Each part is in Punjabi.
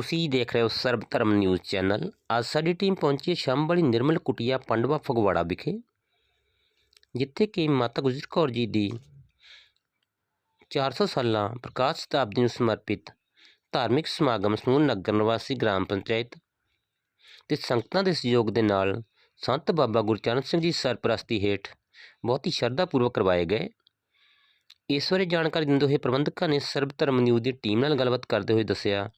ਤੁਸੀਂ ਦੇਖ ਰਹੇ ਹੋ ਸਰਬ ਧਰਮ ਨਿਊਜ਼ ਚੈਨਲ। ਅੱਜ ਸਾਡੀ ਟੀਮ ਪਹੁੰਚੀ ਹੈ ਸ਼ੰਭਲੀ ਨਿਰਮਲ ਕੁਟੀਆ ਪੰਡਵਾ ਫਗਵਾੜਾ ਵਿਖੇ, ਜਿੱਥੇ ਕਿ ਮਾਤਾ ਗੁਜਰ ਕੌਰ ਜੀ ਦੀ 400 ਸਾਲਾਂ ਪ੍ਰਕਾਸ਼ ਸ਼ਤਾਬਦੀ ਨੂੰ ਸਮਰਪਿਤ ਧਾਰਮਿਕ ਸਮਾਗਮ ਸਮੂਹ ਨਗਰ ਨਿਵਾਸੀ ਗ੍ਰਾਮ ਪੰਚਾਇਤ ਤੇ ਸੰਗਤਾਂ ਦੇ ਸਹਿਯੋਗ ਦੇ ਨਾਲ ਸੰਤ ਬਾਬਾ ਗੁਰਚਰਨ ਸਿੰਘ ਜੀ ਸਰਪ੍ਰਸਤੀ ਹੇਠ ਬਹੁਤ ਹੀ ਸ਼ਰਧਾ ਪੂਰਵਕ ਕਰਵਾਏ ਗਏ। ਇਸ ਬਾਰੇ ਜਾਣਕਾਰੀ ਦਿੰਦੇ ਹੋਏ ਪ੍ਰਬੰਧਕਾਂ ਨੇ ਸਰਬ ਧਰਮ ਨਿਊਜ਼ ਦੀ ਟੀਮ ਨਾਲ ਗੱਲਬਾਤ ਕਰਦੇ ਹੋਏ ਦੱਸਿਆ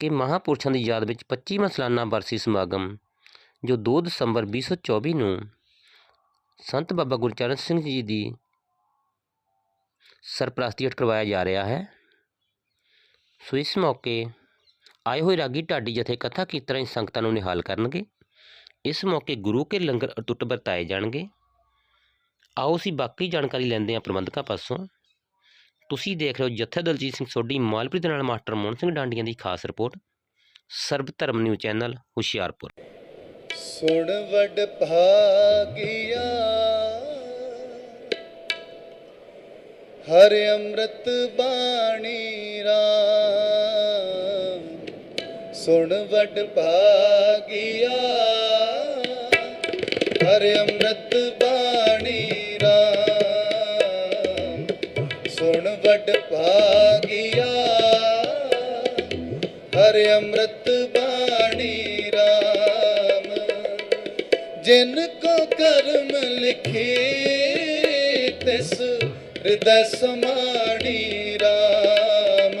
ਕਿ ਮਹਾਪੁਰਸ਼ਾਂ ਦੀ ਯਾਦ ਵਿੱਚ 25ਵਾਂ ਸਾਲਾਨਾ ਬਰਸੀ ਸਮਾਗਮ, ਜੋ 2 ਦਸੰਬਰ 2024 ਨੂੰ ਸੰਤ ਬਾਬਾ ਗੁਰਚਰਨ ਸਿੰਘ ਜੀ ਦੀ ਸਰਪ੍ਰਸਤੀ ਹੇਠ ਕਰਵਾਇਆ ਜਾ ਰਿਹਾ ਹੈ। ਸੋ ਇਸ ਮੌਕੇ ਆਏ ਹੋਏ ਰਾਗੀ ਢਾਡੀ ਜਥੇ ਕਥਾ ਕੀਰਤਨ ਰਾਹੀਂ ਸੰਗਤਾਂ ਨੂੰ ਨਿਹਾਲ ਕਰਨਗੇ? ਇਸ ਮੌਕੇ ਗੁਰੂ ਕੇ ਲੰਗਰ ਅਟੁੱਟ ਵਰਤਾਏ ਜਾਣਗੇ। ਆਓ ਅਸੀਂ ਬਾਕੀ ਜਾਣਕਾਰੀ ਲੈਂਦੇ ਹਾਂ ਪ੍ਰਬੰਧਕਾਂ ਪਾਸੋਂ। ਤੁਸੀਂ ਦੇਖ ਰਹੇ ਹੋ ਜੱਥੇ ਦਲਜੀਤ ਸਿੰਘ ਸੋਢੀ, ਮਾਲਪ੍ਰੀਤ ਨਾਲ ਮਾਸਟਰ ਮੋਹਨ ਸਿੰਘ ਡਾਂਡੀਆਂ ਦੀ ਖਾਸ ਰਿਪੋਰਟ, ਸਰਬ ਧਰਮ ਨਿਊਜ਼ ਚੈਨਲ, ਹੁਸ਼ਿਆਰਪੁਰ। ਸੁਣ ਵਡ ਭਾਗਿਆ, ਹਰ ਅੰਮ੍ਰਿਤ ਬਾਣੀ ਰਾਮ। ਸੁਣ ਵਡ ਭਾਗਿਆ, ਹਰ ਅੰਮ੍ਰਿਤ ਬਾਣੀ ਹਰ ਅੰਮ੍ਰਿਤ ਬਾਣੀ ਰਾਮ, ਜਿਨ ਕੋ ਕਰਮ ਲਿਖੇ ਤਿਸ ਹਿਰਦੈ ਸਮਾਣੀ ਰਾਮ।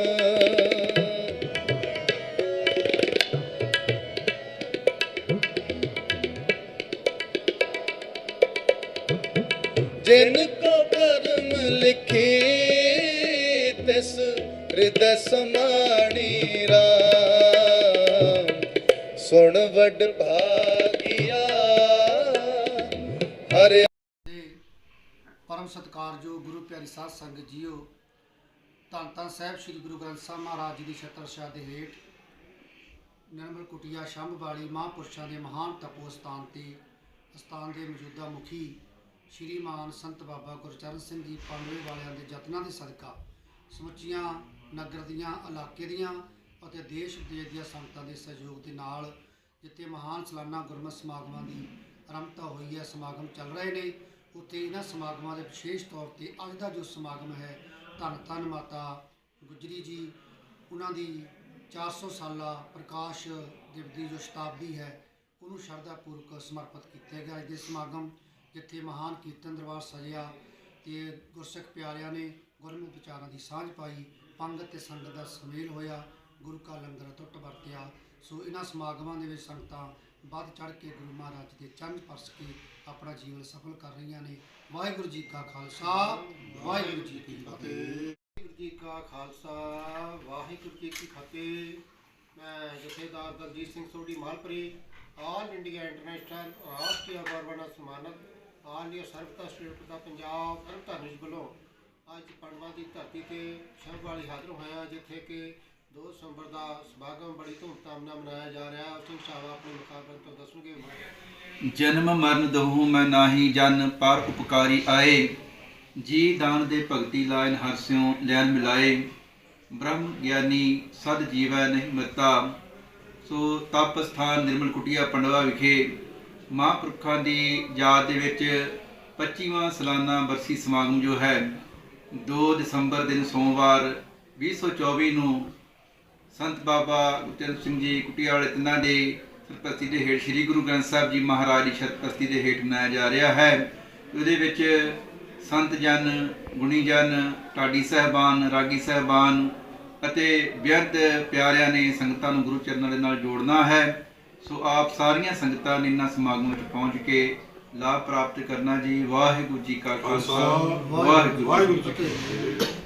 ਜਿਨ ਕੋ ਕਰਮ ਲਿਖੇ ਤਿਸ ਹਿਰਦੈ ਸਮਾਣੀ ਰਾਮ। ਸੁਣ ਵਡ ਭਾਗਿਆ। ਹਰਿ ਦੇ ਪਰਮ ਸਤਿਕਾਰਯੋਗ ਗੁਰੂ ਪਿਆਰੀ ਸਾਧ ਸੰਗਤ ਜੀਓ, ਧੰਨ ਧੰਨ ਸਾਹਿਬ ਸ੍ਰੀ ਗੁਰੂ ਗ੍ਰੰਥ ਸਾਹਿਬ ਮਹਾਰਾਜ ਜੀ ਦੀ ਛਤਰ ਦੇ ਹੇਠ ਨਿਰਮਲ ਕੁਟੀਆ ਸ਼ੰਭ ਵਾਲੀ ਮਹਾਂਪੁਰਸ਼ਾਂ ਦੇ ਮਹਾਨ ਤਪੋ ਸਥਾਨ ਤੇ ਸਥਾਨ ਦੇ ਮੌਜੂਦਾ ਮੁਖੀ ਸ਼੍ਰੀਮਾਨ ਸੰਤ ਬਾਬਾ ਗੁਰਚਰਨ ਸਿੰਘ ਜੀ ਪਾਂਡਵੇ ਵਾਲਿਆਂ ਦੇ ਯਤਨਾਂ ਦੇ ਸਦਕਾ ਸਮੁੱਚੀਆਂ ਨਗਰ ਦੀਆਂ, ਇਲਾਕੇ ਦੀਆਂ ਅਤੇ ਦੇਸ਼ ਵਿਦੇਸ਼ ਦੀਆਂ ਸੰਗਤਾਂ ਦੇ ਸਹਿਯੋਗ ਦੇ ਨਾਲ ਜਿੱਥੇ ਮਹਾਨ ਸਲਾਨਾ ਗੁਰਮਤਿ ਸਮਾਗਮਾਂ ਦੀ ਆਰੰਭਤਾ ਹੋਈ ਹੈ, ਸਮਾਗਮ ਚੱਲ ਰਹੇ ਨੇ, ਉੱਥੇ ਇਹਨਾਂ ਸਮਾਗਮਾਂ ਦੇ ਵਿਸ਼ੇਸ਼ ਤੌਰ ਤੇ ਅੱਜ ਦਾ ਜੋ ਸਮਾਗਮ ਹੈ, ਧੰਨ ਧੰਨ ਮਾਤਾ ਗੁਜਰੀ ਜੀ, ਉਹਨਾਂ ਦੀ 400 ਸਾਲਾ ਪ੍ਰਕਾਸ਼ ਦਿਵਸ ਦੀ ਜੋ ਸ਼ਤਾਬਦੀ ਹੈ, ਉਹਨੂੰ ਸ਼ਰਧਾ ਪੂਰਵਕ ਸਮਰਪਿਤ ਕੀਤਾ ਗਿਆ ਅੱਜ ਦੇ ਸਮਾਗਮ ਜਿੱਥੇ ਮਹਾਨ ਕੀਰਤਨ ਦਰਬਾਰ ਸਜਿਆ ਤੇ ਗੁਰਸਿੱਖ ਪਿਆਰਿਆਂ ਨੇ ਗੁਰਮਤਿ ਵਿਚਾਰਾਂ ਦੀ ਸਾਂਝ ਪਾਈ, ਪੰਗਤ ਤੇ ਸੰਗਤ ਦਾ ਸੁਮੇਲ ਹੋਇਆ। ਗੁਰੂ ਕਾ ਲੰਗਰ ਟੁੱਟ ਵਰਤਿਆ। ਸੋ ਇਹਨਾਂ ਸਮਾਗਮਾਂ ਦੇ ਵਿੱਚ ਸੰਗਤਾਂ ਵੱਧ ਚੜ ਕੇ ਗੁਰੂ ਮਹਾਰਾਜ ਦੇ ਚਰਨ ਪਰਸ ਕੇ ਆਪਣਾ ਜੀਵਨ ਸਫਲ ਕਰ ਰਹੀਆਂ ਨੇ। ਵਾਹਿਗੁਰੂ ਜੀ ਕਾ ਖਾਲਸਾ, ਵਾਹਿਗੁਰੂ ਜੀ ਕੀ ਫਤਿਹ। ਵਾਹਿਗੁਰੂ ਜੀ ਕਾ ਖਾਲਸਾ, ਵਾਹਿਗੁਰੂ ਜੀ ਕੀ ਫਤਿਹ। ਮੈਂ ਜਥੇਦਾਰ Daljit Singh Sodhi Malpuri, all India international ਰਾਸ਼ਟਰੀ ਅਵਾਰਡ ਸਨਮਾਨਿਤ ਆਲ ਸਰਵਤਾ ਸਟੇਟ ਦਾ ਪੰਜਾਬ ਸਰਵਤਾ ਨਿਊਜ਼ ਵੱਲੋਂ ਅੱਜ ਪੰਡਵਾ ਦੀ ਧਰਤੀ ਤੇ ਸ਼ਬ ਵਾਲੀ ਹਾਜ਼ਰ ਹੋਇਆ ਜਿੱਥੇ ਕਿ 2 ਦਸੰਬਰ ਦਾ ਸਮਾਗਮ ਬੜੀ ਧੂਮਧਾਮ ਨਾਲ ਮਨਾਇਆ ਜਾ ਰਿਹਾ। ਹੈ ਸਿੰਘ ਸਾਹਿਬ ਆਪਣੇ ਮੁਕਾਬਲੇ ਤੋਂ ਦੱਸਣਗੇ ਜਨਮ ਮਰਨ ਦਹੂ ਮੈਂ ਨਾਹੀ ਜਨ ਪਰ ਉਪਕਾਰੀ ਆਏ। ਜੀ ਦਾਨ ਦੇ ਭਗਤੀ ਲਾਇਨ ਹਰਸਿਓ ਲੈਨ ਮਿਲਾਏ। ਬ੍ਰਹਮ ਗਿਆਨੀ ਸਦ ਜੀਵੈ ਨਹੀਂ ਮਰਤਾ। ਸੋ ਤਪ ਸਥਾਨ ਨਿਰਮਲ ਕੁਟੀਆ ਪੰਡਵਾ ਵਿਖੇ ਮਹਾਂਪੁਰਖਾਂ ਦੀ ਯਾਦ ਦੇ ਵਿੱਚ 25ਵਾਂ ਸਾਲਾਨਾ ਬਰਸੀ ਸਮਾਗਮ ਜੋ ਹੈ 2 ਦਸੰਬਰ ਦਿਨ ਸੋਮਵਾਰ 2024 ਨੂੰ ਸੰਤ ਬਾਬਾ ਗੁਰਚਰਨ ਸਿੰਘ ਜੀ ਕੁਟੀਆ ਵਾਲੇ ਤਿੰਨਾਂ ਦੇ ਸਰਪ੍ਰਸਤੀ ਦੇ ਹੇਠ ਸ੍ਰੀ ਗੁਰੂ ਗ੍ਰੰਥ ਸਾਹਿਬ ਜੀ ਮਹਾਰਾਜ ਦੀ ਸਰਪ੍ਰਸਤੀ ਦੇ ਹੇਠ ਮਨਾਇਆ ਜਾ ਰਿਹਾ ਹੈ। ਉਹਦੇ ਵਿੱਚ ਸੰਤ ਜਨ ਗੁਣੀ ਜਨ ਢਾਡੀ ਸਹਿਬਾਨ ਰਾਗੀ ਸਹਿਬਾਨ ਅਤੇ ਬਿਰਧ ਪਿਆਰਿਆਂ ਨੇ ਸੰਗਤਾਂ ਨੂੰ ਗੁਰੂ ਚਰਨਾਂ ਦੇ ਨਾਲ ਜੋੜਨਾ ਹੈ। ਸੋ ਆਪ ਸਾਰੀਆਂ ਸੰਗਤਾਂ ਨੇ ਇਹਨਾਂ ਸਮਾਗਮਾਂ ਵਿੱਚ ਪਹੁੰਚ ਕੇ ਲਾਭ ਪ੍ਰਾਪਤ ਕਰਨਾ ਜੀ। ਵਾਹਿਗੁਰੂ ਜੀ ਕਾ ਖਾਲਸਾ। ਵਾਹਿਗੁਰੂ ਜੀ ਕੀ ਫਤਿਹ।